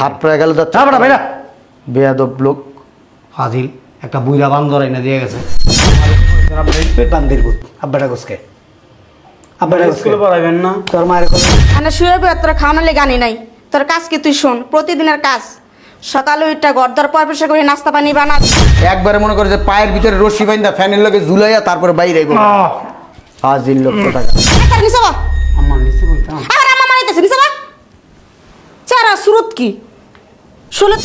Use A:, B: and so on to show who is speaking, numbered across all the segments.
A: হাত প্রায় গেল তো
B: বেটা বেটা
A: বেয়াদব লোক।
B: ফাজিল একটা বুইরা বান্দর এনে দিয়ে গেছে। পেট বান্দির বুট আব্বাটা গোসকে আব্বাটা
C: স্কুলে পড়াবেন না।
B: তোর মায়ের কথা
D: মানে শুয়ে তোর খাওয়ানো লেগে আনি নাই। তোর কাজ কি তুই শোন প্রতিদিনের কাজ। সকালে ওইটা গর্দার পর পেশা করে নাস্তা পানি বানা।
A: একবারে মনে করে যে পায়ের ভিতরে রশি বাইন্দা ফ্যানের লগে ঝুলাইয়া তারপরে বাইরে আইবো। হাজির লোক টাকা
D: তার নিচে বা
C: আমার নিচে বইতাম
D: আবার আমার মারাইতেছে নিচে বা চারা সুরত কি? শুনে।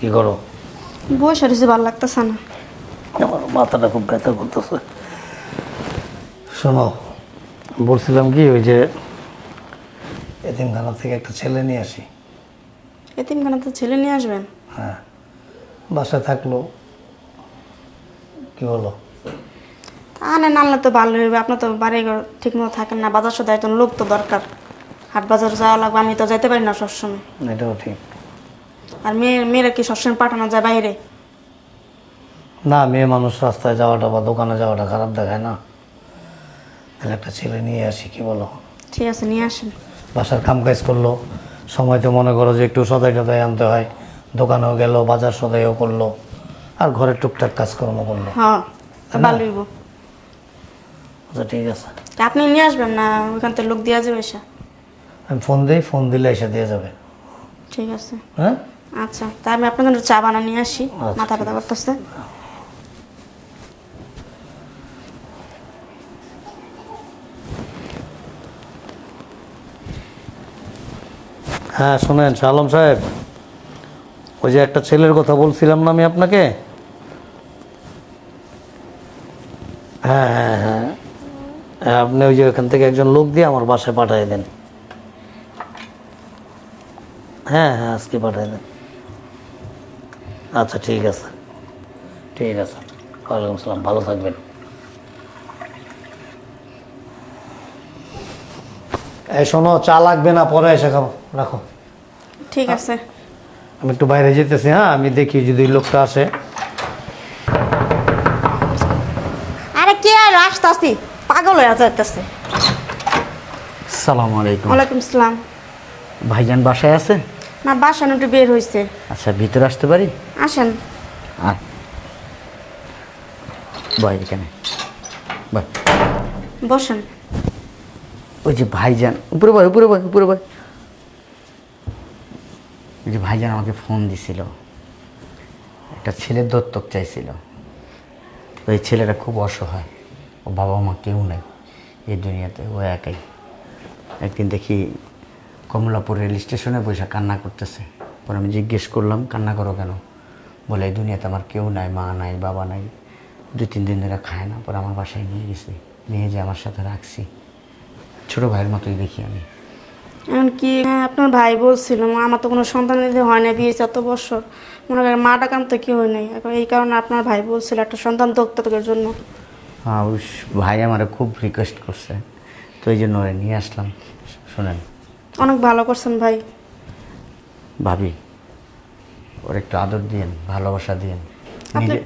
B: কি করো?
D: বসে রয়েছে ভালো লাগতেছে না।
B: আমার মাথাটা খুব ব্যথা করতেছে। শোনো বলছিলাম কি ওই যে এতিমখানা থেকে একটা ছেলে নিয়ে আসি।
D: এতিমখানা তো ছেলে নিয়ে আসবেন?
B: হ্যাঁ। বাসায় থাকল কি বলো
D: তাহলে নামলে তো ভালো হবে আপনার তো বাড়ি ঘর ঠিক মতো থাকেন না বাজার সদায় তো লোক তো দরকার। হাট বাজার যাওয়া লাগবে আমি তো যাইতে পারি না সবসময়।
B: এটাও ঠিক।
D: আর মেয়ে মেয়েরা কি সবসময় পাঠানো যায় বাইরে?
B: না মেয়ে মানুষ রাস্তায় যাওয়াটা বা দোকানে যাওয়াটা খারাপ দেখায় না। তাহলে একটা ছেলে নিয়ে আসি কি বলো?
D: ঠিক আছে নিয়ে আসেন।
B: বাসার কাম কাজ করল সময় তো মনে করো যে একটু সদাই টদাই আনতে হয়। দোকানেও গেল বাজার সদাইও করল আর ঘরে টুকটাক কাজকর্ম করল।
D: হ্যাঁ ভালো হইব।
B: আচ্ছা ঠিক আছে।
D: তা আপনি নিয়ে আসবেন না? ওইখান থেকে লোক দিয়ে যাবে এসে।
B: আমি ফোন দিই ফোন দিলে এসে দিয়ে যাবে।
D: ঠিক আছে।
B: হ্যাঁ?
D: আচ্ছা তা আমি জন্য চা বানা নিয়ে আসি।
B: আচ্ছা,
D: মাথা ব্যথা করতেছে।
B: হ্যাঁ শোনেন শালম সাহেব ওই যে একটা ছেলের কথা বলছিলাম না আমি আপনাকে? হ্যাঁ হ্যাঁ হ্যাঁ হ্যাঁ, আপনি ওই যে ওখান থেকে একজন লোক দিয়ে আমার বাসায় পাঠিয়ে দেন। হ্যাঁ হ্যাঁ আজকে পাঠিয়ে দেন। আচ্ছা ঠিক আছে। ঠিক আছে। ওয়ালাইকুম আসসালাম ভালো থাকবেন। এই শোনো চা লাগবে না পরে এসে খাব। রাখো।
D: ঠিক আছে।
B: আমি একটু বাইরে যেতেছি হ্যাঁ আমি দেখি যদি লোকটা আসে।
D: আরে কে আর আসতে আসতে পাগল হয়ে যাইতেছে।
A: সালাম আলাইকুম।
D: ওয়ালাইকুম আসসালাম
A: ভাইজান বাসায় আছে
D: না বাসা একটু বের হয়েছে
A: আচ্ছা ভিতরে আসতে পারি?
D: আসেন।
A: আর বয় এখানে। বয়।
D: বসেন।
A: ওই যে ভাইজান উপরে বয় উপরে বয় উপরে বয়। ওই যে ভাইজান আমাকে ফোন দিছিল। একটা ছেলের দত্তক চাইছিল। ওই ছেলেটা খুব অসহায়। ও বাবা মা কেউ নেই এই দুনিয়াতে ও একাই। একদিন দেখি কমলাপুর রেল স্টেশনে বসে কান্না করতেছে। পরে আমি জিজ্ঞেস করলাম কান্না করো কেন? বলে এই দুনিয়াতে আমার কেউ নাই মা নাই বাবা নাই দু তিন দিন ধরে খায় না। পরে আমার বাসায় নিয়ে গেছি। নিয়ে যে আমার সাথে রাখছি। ছোটো ভাইয়ের মতোই দেখি আমি।
D: এখন কি হ্যাঁ, আপনার ভাই বলছিল আমার তো কোনো সন্তান দিতে হয় না বিয়ে এত বছর। মনে করেন মা কাম তো কেউ নাই। এখন এই কারণে আপনার ভাই বলছিল একটা সন্তান দত্তকের জন্য।
A: হ্যাঁ ভাই আমার খুব রিকোয়েস্ট করছে। তো এই জন্য নিয়ে আসলাম। শোনেন
D: অনেক ভালো করছেন ভাই।
A: ভাবি ওর একটু আদর দিয়েন ভালোবাসা দিয়েন। নিজে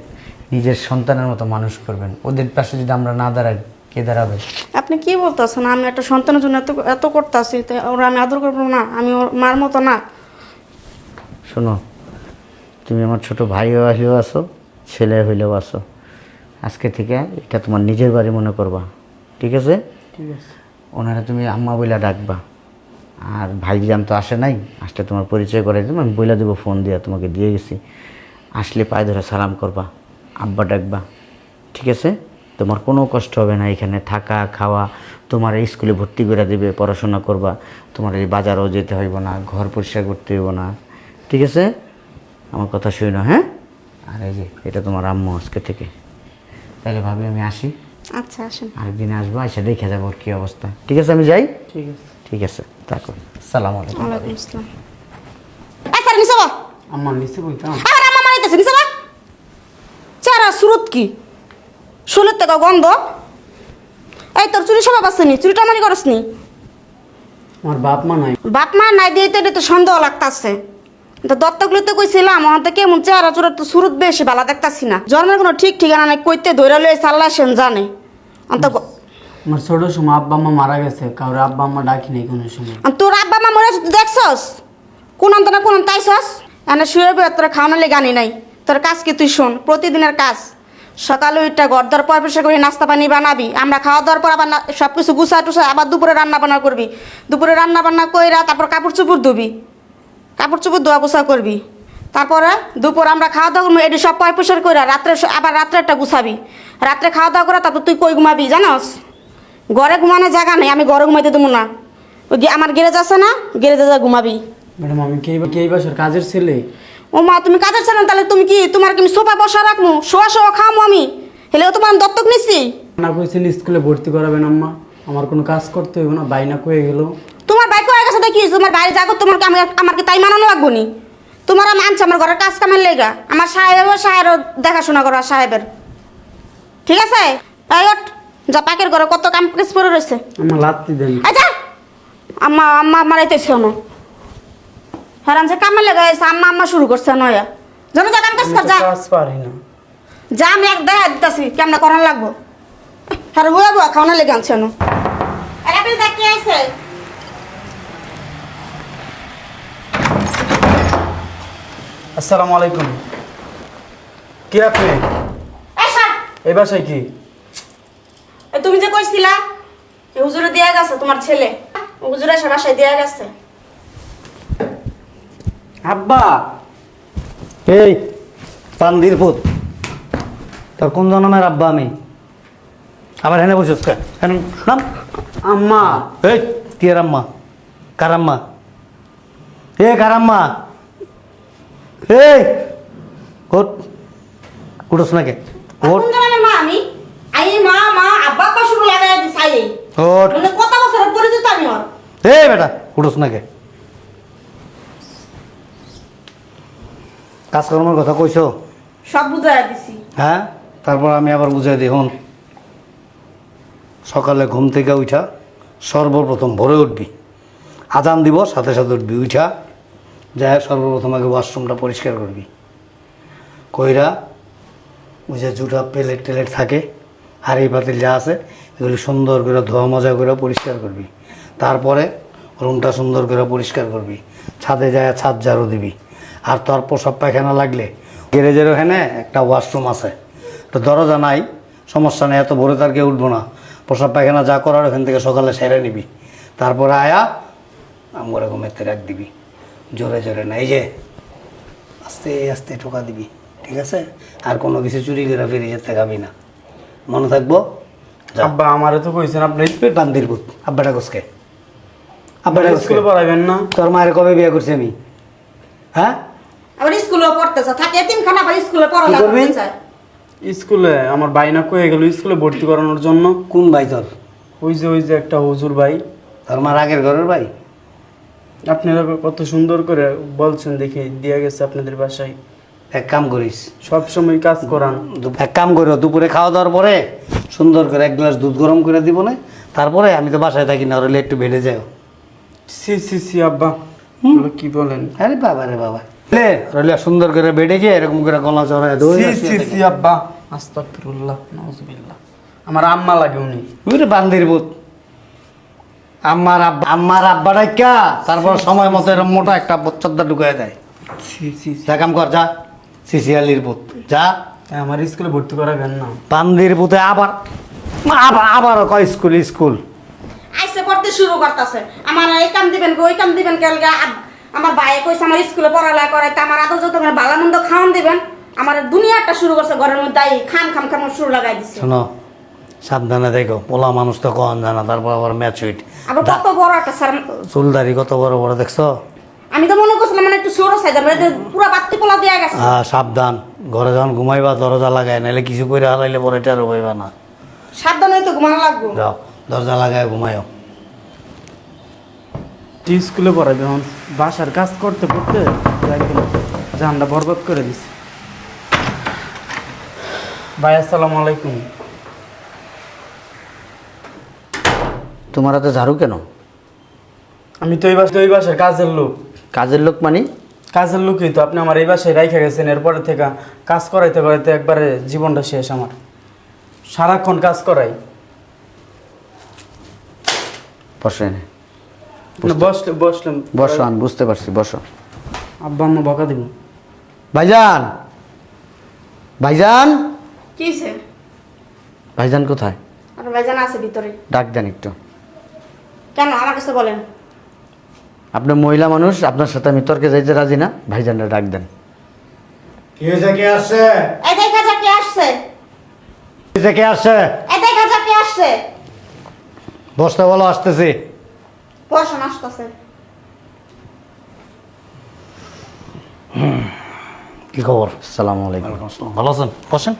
A: নিজের সন্তানের মতো মানুষ করবেন। ওদের পাশে যদি আমরা না দাঁড়াই কে দাঁড়াবে?
D: আপনি কি বলতেছেন? আমি একটা সন্তানের জন্য এত এত করতেছি তো ওরা আমি আদর করব না আমি ওর মার মতো না।
A: শোনো তুমি আমার ছোট ভাইও হইলেও আসো ছেলে হইলেও আসো আজকে থেকে এটা তোমার নিজের বাড়ি মনে করবা। ঠিক আছে?
C: ঠিক আছে।
A: ওনারা তুমি আম্মা বইলা ডাকবা। আর ভাইজান তো আসে নাই আসলে তোমার পরিচয় করে দেবো আমি বইলা দেবো ফোন দিয়ে তোমাকে দিয়ে গেছি। আসলে পায়ে ধরে সালাম করবা আব্বা ডাকবা ঠিক আছে? তোমার কোনো কষ্ট হবে না এখানে থাকা খাওয়া তোমার এই স্কুলে ভর্তি করে দেবে পড়াশোনা করবা তোমার এই বাজারও যেতে হইব না ঘর পরিষ্কার করতে হইব না ঠিক আছে? আমার কথা শুনো হ্যাঁ? আর এই যে এটা তোমার আম্মু আজকে থেকে। তাহলে ভাবি আমি আসি।
D: আচ্ছা আসেন।
A: আরেকদিন আসব এসে দেখে যাব ওর কী অবস্থা। ঠিক আছে আমি যাই?
C: ঠিক আছে।
A: ঠিক আছে থাকো সালাম আলাইকুম।
D: আসসালাম। এই স্যার
C: আমার নিচে বইতাম
D: আবার আমার মারাইতেছে নিচে বা। চারা সুরত কি? শুলের থেকে গন্ধ? এই তোর চুরি সবাই বাসনি চুরিটা আমারই করস নি?
C: আমার বাপ মা নাই।
D: বাপ মা নাই দিয়ে তো এটা তো সন্দেহ লাগতাছে। তো দত্তগুলো তো কইছিলাম আমার তো কেমন চেহারা চোরা তো সুরত বেশি ভালো দেখতাছি না। জন্মের কোনো ঠিক ঠিকানা নাই কইতে ধরে লয়ে সাল্লা সেন জানে। অন্ত
C: আমার ছোট সময় আব্বা আম্মা মারা গেছে, কারোর আব্বা আম্মা ডাকি নেই কোনো সময়।
D: তোর আব্বা মা মরে দেখছস? কোন অন্ত না কোন তাইছস? এনে শুয়ে বয়ে তোর খাওয়ানো লেগে আনি নাই। তোর কাজ কি তুই শোন, প্রতিদিনের কাজ। সকালে ওইটা ঘর দর পর পরিষ্কার করে নাস্তা পানি বানাবি, আমরা খাওয়া দাওয়ার পর আবার সব কিছু গুছা টুসা আবার দুপুরে রান্না বান্না করবি। দুপুরে রান্না বান্না কইরা তারপর কাপড় চুপড় ধুবি। কাপড় চুপড় ধোয়া পোছা করবি। তারপরে দুপুর আমরা খাওয়া দাওয়া করব, এটি সব পয় পরিষ্কার করে রাত্রে আবার রাত্রে একটা গুছাবি। রাত্রে খাওয়া দাওয়া করে তারপর তুই কই ঘুমাবি, জানোস? ঘরে ঘুমানোর জায়গা নেই আমি ঘরে ঘুমাইতে দেবো না। ওই গে- আমার গ্যারেজ আছে না গ্যারেজে যা ঘুমাবি।
C: ম্যাডাম আমি কে কে এই বাসার কাজের ছেলে?
D: ও মা তুমি কাজের ছেলে তাহলে তুমি কি তোমার কি সোফা বসা রাখব শোয়া শোয়া খামো আমি। হেলেও তোমার দত্তক নিচ্ছি
C: না কইছেন স্কুলে ভর্তি করাবেন আম্মা। আমার কোনো কাজ করতে হইব না বাইনা কয়ে গেল।
D: তোমার বাইক হয়ে গেছে দেখি তোমার বাইরে যাগো তোমার কি আমি- আমার কি তাই মানানো লাগবো নি? তোমার আমি আনছি আমার ঘরের কাজ কামের লেগা। আমার সাহেব সাহেবেরও দেখাশোনা করো সাহেবের। ঠিক আছে? এই ওঠ, যা পাকের ঘরে কত কাম কাজ পড়ে রয়েছে?
C: আমার লাত্তি দেন।
D: আচ্ছা আম্মা আম্মা মারাইতেছে না। হেরান যে কামে লেগে গেছে আম্মা আম্মা শুরু করছে নয়া। জানো যা কাম কাজ কর যা।
C: কাজ পারি না।
D: যা আমি এক দেখা দিতেছি কেমন করার লাগবো? হ্যাঁ বুয়া খাওয়ানো লেগে আনছে না আরে আপনি দেখি আছে
C: আসসালামু আলাইকুম। কি আপনি?
D: এই
C: বাসায় কি?
D: এই হুজুরে দিয়া গেছে তোমার ছেলে। হুজুরে এসে বাসায় দিয়া গেছে।
C: আব্বা!
B: এই পান্দির পুত। তোর কোন জন্মের আব্বা আমি? আবার হেনে বসিস কে? হেন নাম।
C: আম্মা।
B: এই কে রাম্মা কারাম্মা এ কারাম্মা এই ওট উঠোস নাকি? ওট
D: কোন জানালে মা আমি আই মা মা আব্বা আব্বা শুরু
B: ওট
D: মানে কত বছর পরিচিত আমি ওর
B: এই বেটা উঠোস নাকি। কাজকর্মের কথা কইছো?
D: সব বুঝাই দিছি।
B: হ্যাঁ? তারপর আমি আবার বুঝাই দিই হন। সকালে ঘুম থেকে উঠা সর্বপ্রথম ভোরে উঠবি। আজান দিব সাথে সাথে উঠবি। উঠা যাই সর্বপ্রথম আগে ওয়াশরুমটা পরিষ্কার করবি। কইরা ওই যে জুটা প্লেট টেলেট থাকে হাড়ি পাতিল যা আছে এগুলি সুন্দর করে ধোয়া মজা করে পরিষ্কার করবি। তারপরে রুমটা সুন্দর করে পরিষ্কার করবি। ছাদে যায় ছাদ ঝাড়ু দিবি। আর তোর প্রসব পায়খানা লাগলে গ্যারেজের ওখানে একটা ওয়াশরুম আছে। তো দরজা নাই, সমস্যা নেই, এত ভোরে তার কেউ উঠবো না। প্রসব পায়খানা যা করার ওখান থেকে সকালে সেরে নিবি। তারপরে আয়া আমগরে ঘুমেতে রাখ দিবি। জোরে জোরে না, এই যে আস্তে আস্তে ঠোকা দিবি, ঠিক আছে? আর কোনো কিছু চুরি করে ফিরে যেতে খাবি না। মনে থাকব।
C: আব্বা আমারে তো কইছেন আপনি
B: পেট বান্দির পুত আব্বাটা গোসকে আব্বাটা গোসকে
C: স্কুলে পড়াবেন না।
B: তোর মায়ের কবে বিয়ে করছি আমি? হ্যাঁ?
D: আবার স্কুলে পড়তেছে? থাকে এতিমখানা আবার স্কুলে? করতে চায়?
C: স্কুলে আমার বাইনা কয়ে গেল স্কুলে ভর্তি করানোর জন্য।
B: কোন ভাই তোর?
C: ওই যে ওই যে একটা হুজুর ভাই।
B: তোর মার আগের ঘরের ভাই?
C: আপনারা কত সুন্দর করে বলছেন দেখে দিয়ে গেছে আপনাদের বাসায়।
B: এক কাম করিস।
C: সব সময় কাজ করান।
B: এক কাম করো দুপুরে খাওয়া দাওয়ার পরে সুন্দর করে এক গ্লাস দুধ গরম করে দিব না তারপরে আমি তো বাসায় থাকি না ওরা একটু বেড়ে যাও।
C: সি সি সি আব্বা কি বলেন?
B: আরে বাবা রে বাবা। লে সুন্দর করে বেড়ে যায় এরকম করে গলা চড়ায় দই
C: সি সি সি আব্বা আস্তাগফিরুল্লাহ নাউজুবিল্লাহ। আমার আম্মা লাগে উনি।
B: বান্দির বুত আমার আব্বা আমার তারপর সময় মতো এরকম মোটা একটা বচ্চাদা ঢুকায় দেয়।
C: সি সি
B: কাম কর যা। সিসিয়ালির বুত যা।
C: আমার স্কুলে ভর্তি করাবেন না।
B: বান্দির বুতে আবার আবার আবার কয় স্কুল স্কুল?
D: আইসে পড়তে শুরু করতেছে। আমার এই কাম দিবেন গো, ওই কাম দিবেন কেলগা আব- আমার ভাই কইছে আমার স্কুলে পড়ালেখা করাইতে আমার আদর যত ভালো মন্দ খাওয়ান দিবেন? আমার দুনিয়াটা শুরু করছে ঘরের মধ্যে আই খাম খাম খাম শুরু লাগাই দিছে।
B: শোনো সাবধানে দেখো পোলা মানুষ তো কন জানা তারপর আবার ম্যাচুইট
D: আবার কত বড় একটা স্যার
B: চুলদারি কত বড় বড় দেখছ?
D: আমি তো মনে করছিলাম মানে একটু সরো সাইজ আমার পুরো বাত্তি পোলা দিয়ে গেছে।
B: হ্যাঁ সাবধান। ঘরে যখন ঘুমাইবা দরজা লাগায় নাহলে কিছু করে হালাইলে পরে এটা রইবা না।
D: সাবধান হইতে ঘুমানো লাগবো?
B: যাও দরজা লাগায় ঘুমাইও
C: তুই স্কুলে পড়াবে এখন বাসার কাজ করতে করতে জানটা বরবাদ করে দিছে ভাই আসসালামু আলাইকুম।
A: তোমার হাতে ঝাড়ু কেন?
C: আমি তো এই ওই বাসার কাজের লোক।
A: কাজের লোক মানে?
C: কাজের লোকই তো। আপনি আমার এই বাসায় রাইখা গেছেন এরপরে থেকে কাজ করাইতে করাইতে একবারে জীবনটা শেষ আমার। সারাক্ষণ কাজ করাই।
A: বসো
C: বসলে বসলাম
A: বসো আমি বুঝতে পারছি বসো।
C: আব্বা আম্মা বকা দিব।
A: ভাইজান! ভাইজান!
D: কি
A: ভাইজান কোথায়?
D: আর ভাইজান আছে ভিতরে।
A: ডাক দেন একটু।
D: কেন? আমার কাছে বলেন।
A: আপনি মহিলা মানুষ আপনার সাথে আমি তর্কে যাইতে রাজি না। ভাইজানরা ডাক দেন।
B: কি হয়েছে কে আসছে?
D: এই দেখা যা কে আসছে।
B: হয়েছে কে আসছে?
D: এই দেখা যা কে আসছে।
B: বসতে বলো আসতেছি।
D: পয়সা আসতেছে।
B: কি খবর?
A: আসসালামু আলাইকুম।
B: ভালো আছেন? বসেন।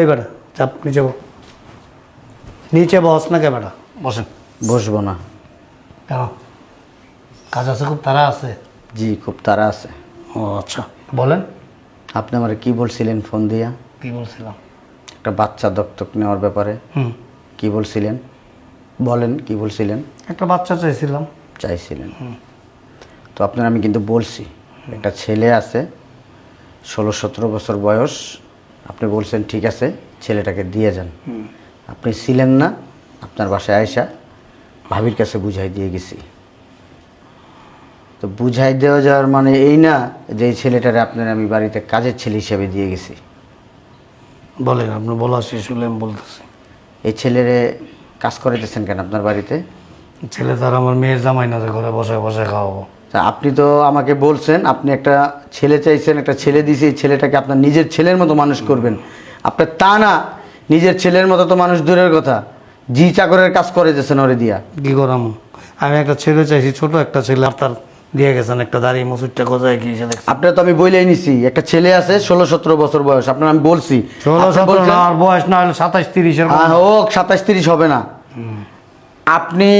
B: এই বেটা চাপ নিচে বো। নিচে বস না কে বেটা বসেন।
A: বসবো না।
B: কেন? কাজ আছে খুব তারা আছে?
A: জি খুব তাড়া আছে।
B: ও আচ্ছা। বলেন।
A: আপনি আমার কি বলছিলেন ফোন দিয়া?
B: কি বলছিলাম?
A: একটা বাচ্চা দত্তক নেওয়ার ব্যাপারে।
B: হুম।
A: কি বলছিলেন? বলেন কি বলছিলেন?
B: একটা বাচ্চা চাইছিলাম।
A: চাইছিলেন। তো আপনার আমি কিন্তু বলছি। একটা ছেলে আছে ষোলো সতেরো বছর বয়স। আপনি বলছেন ঠিক আছে ছেলেটাকে দিয়ে যান। আপনি ছিলেন না আপনার বাসায় আয়সা ভাবির কাছে বুঝাই দিয়ে গেছি। তো বুঝাই দেওয়া যাওয়ার মানে এই না যে এই ছেলেটারে আপনার আমি বাড়িতে কাজের ছেলে হিসেবে দিয়ে গেছি।
B: বলেন আপনি বলা শেষ হলে আমি বলতেছি।
A: এই ছেলেরে কাজ করাইতেছেন কেন আপনার বাড়িতে?
B: ছেলে তার আমার মেয়ের জামাই না যে ঘরে বসে বসে খাওয়াবো।
A: তা আপনি তো আমাকে বলছেন আপনি একটা ছেলে চাইছেন একটা ছেলে দিয়েছি এই ছেলেটাকে আপনার নিজের ছেলের মতো মানুষ করবেন। আপনার তা না নিজের ছেলের মতো তো মানুষ দূরের কথা। জি চাকরের কাজ করে দিয়েছেন ওরে দিয়া।
B: কি করাম? আমি একটা ছেলে চাইছি ছোট একটা ছেলে আর তার দিয়ে গেছেন একটা দাড়ি মুসুরটা কোথায় গিয়েছে দেখছি
A: আপনার তো আমি বইলেই নিছি একটা ছেলে আছে ষোলো সতেরো বছর বয়স আপনার আমি বলছি।
B: ষোলো সতেরো আর বয়স না হলে সাতাশ তিরিশের
A: হোক সাতাশ তিরিশ হবে না। আপনি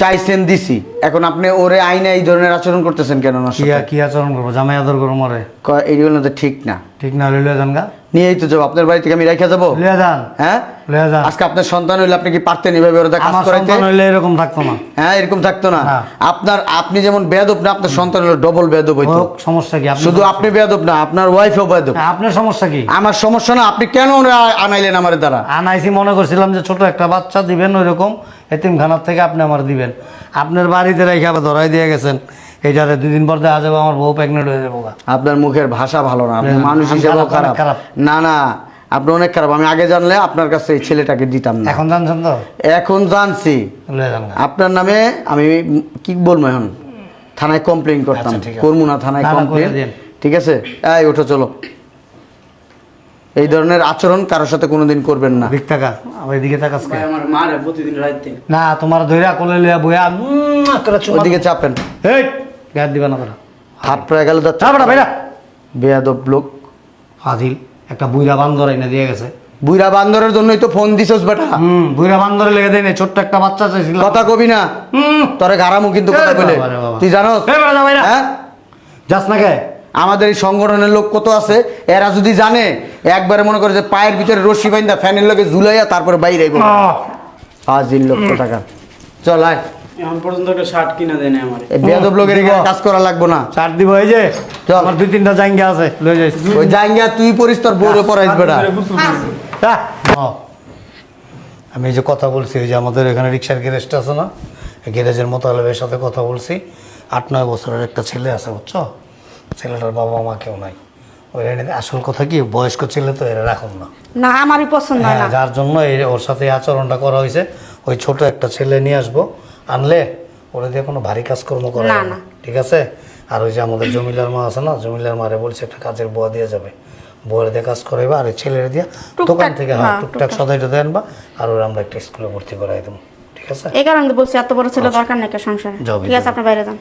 A: চাইছেন দিছি। এখন আপনি ওরে আইনে এই ধরনের আচরণ করতেছেন কেন ওনার
B: কি
A: সাথে?
B: কি আচরণ করব? জামাই আদর করব মরে।
A: ক- এইগুলো তো ঠিক না।
B: ঠিক না হলে যান গা।
A: নিয়েই তো যাব। আপনার বাড়ি থেকে আমি রেখে যাব?
B: লয়ে যান।
A: হ্যাঁ?
B: লয়ে যান।
A: আজকে আপনার সন্তান হইলে আপনি কি পারতেন এভাবে ওরা কাজ
B: আমার
A: করাইতে?
B: সন্তান হইলে এরকম থাকতো না।
A: হ্যাঁ এরকম থাকতো না।
B: হ্যাঁ।
A: আপনার আপনি যেমন বেয়াদব না আপনার সন্তান হলো ডবল বেয়াদব হইতো।
B: সমস্যা কি? আপনি
A: শুধু আপনি বেয়াদব না আপনার ওয়াইফও বেয়াদব।
B: হ্যাঁ, আপনার সমস্যা কি?
A: আমার সমস্যা না আপনি কেন আনাইলেন আমার দ্বারা?
B: আনাইছি মনে করছিলাম যে ছোট একটা বাচ্চা দিবেন ওই রকম এতিমখানার থেকে আপনি আমার দিবেন। আপনার বাড়িতে রেখে আবার ধরাই দিয়ে গেছেন। এইটারে দুদিন পর দেখা যাবে আমার বউ প্রেগনেন্ট হয়ে যাব
A: আপনার মুখের ভাষা ভালো না আপনি মানুষ
B: আমি
A: হিসেবেও
B: খারাপ,
A: না না আপনি অনেক খারাপ। আমি আগে জানলে আপনার কাছে এই ছেলেটাকে দিতাম না।
B: এখন জানছেন তো?
A: এখন জানছি। আপনার নামে আমি কি বলব এখন? থানায় কমপ্লেন করতাম।
B: আচ্ছা, ঠিক আছে।
A: করব না থানায় কমপ্লেন ঠিক আছে? এই ওঠো চলো। এই ধরনের আচরণ কারোর সাথে কোনোদিন করবেন না।
B: দিক টাকা আমার এদিকে?
C: ভাই আমার মারে প্রতিদিন রাইতে।
B: না তোমার ধৈরা কোলে লিয়া বইয়া উম, করে চুমা
A: ওদিকে চাপেন।
B: এই গায়ে দিবা না তোরা
A: হাত প্রায় গেল যাচ্ছে।
B: চাপড়া ভাইরা
A: বেয়াদব লোক।
B: আদিল একটা বুইরা বান্দর এনে দিয়ে গেছে।
A: বুইরা বান্দরের জন্যই তো ফোন দিছস বেটা।
B: হুম বুইরা বান্দরে লেগে দেয় ছোট্ট একটা বাচ্চা চাইছিল
A: কথা কবি না।
B: হুম।
A: তোরে গারামু কিন্তু কথা বলে। তুই জানোস?
B: এই বেটা যা বাইরা।
A: হ্যাঁ?
B: যাস না কে?
A: আমাদের এই সংগঠনের লোক কত আছে? এরা যদি জানে একবারে মনে করে যে পায়ের ভিতরে রশি বাইন্দা ফ্যানের লোকে ঝুলাইয়া তারপরে বাইরে আইব। হাজির লক্ষ টাকা। চল আয়।
C: এখন পর্যন্ত একটা শার্ট কিনা দেয় না আমার।
A: বেয়াদব লোকের এখানে কাজ করা লাগবো না।
B: চার দিব এই যে
A: চল।
B: আমার দুই তিনটা জাঙ্গা আছে লয়ে যাইস।
A: ওই জাঙ্গিয়া তুই পরিস তোর বউরে পরাইস বেটা।
B: আমি এই যে কথা বলছি ওই যে আমাদের এখানে রিক্সার গ্যারেজটা আছে না গ্যারেজের মোতালেবের সাথে কথা বলছি। আট নয় বছরের একটা ছেলে আছে বুঝছ? ছেলেটার বাবা মা কেউ নাই। ওই আসল কথা কি বয়স্ক ছেলে তো এরা রাখুন না।
D: না আমারই পছন্দ হয় না।
B: যার জন্য ওর সাথে আচরণটা করা হয়েছে ওই ছোট একটা ছেলে নিয়ে আসব আনলে ওরা দিয়ে কোনো ভারী কাজকর্ম করে
D: না,
B: না। ঠিক আছে? আর ওই যে আমাদের জমিলার মা আছে না জমিলার মারে বলছে একটা কাজের বুয়া দিয়ে যাবে। বুয়ার দিয়ে কাজ করাইবা আর ছেলের দিয়ে দোকান থেকে হ্যাঁ
D: হ্যাঁ,
B: টুকটাক সদাই টদাই আনবা আর ওরা আমরা একটা স্কুলে ভর্তি করাই দেবো ঠিক আছে?
D: এই কারণে বলছি এত বড় ছেলে দরকার নেই সংসারে। ঠিক আছে। আপনার বাইরে যান।